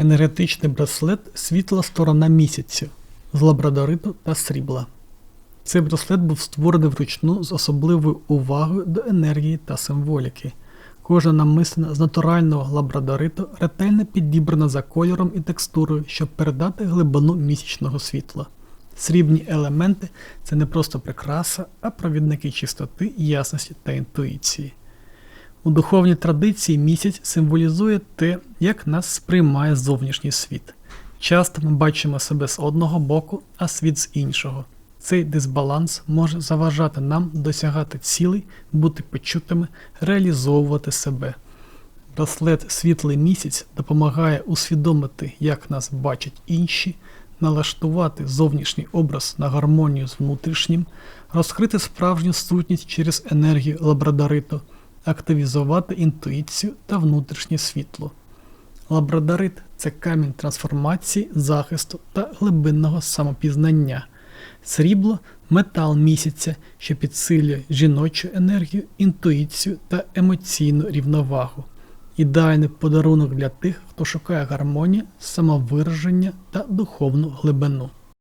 енергетичний браслет світла сторона місяцю з лабрадориту та срібла. Цей браслет був створений вручну з особливою увагою до енергії та символіки. Кожна намислена з натурального лабрадориту ретельно підібрана за кольором і текстурою, щоб передати глибину місячного світла. Срібні елементи це не просто прикраса, а провідники чистоти, ясності та інтуїції. У духовній традиції місяць символізує те, як нас сприймає зовнішній світ. Часто ми бачимо себе з одного боку, а світ з іншого. Цей дисбаланс може заважати нам досягати цілей, бути почутими, реалізовувати себе. Браслет Світлий місяць допомагає усвідомити, як нас бачать інші, налаштувати зовнішній образ на гармонію з внутрішнім, розкрити справжню сутність через енергію лабрадориту, активізувати інтуїцію та внутрішнє світло. Лабрадорит це камінь трансформації, захисту та глибинного самопізнання. Срібло метал місяця, що підсилює жіночу енергію, інтуїцію та емоційну рівновагу. Ідеальний подарунок для тих, хто шукає гармонію, самовираження та духовну глибину.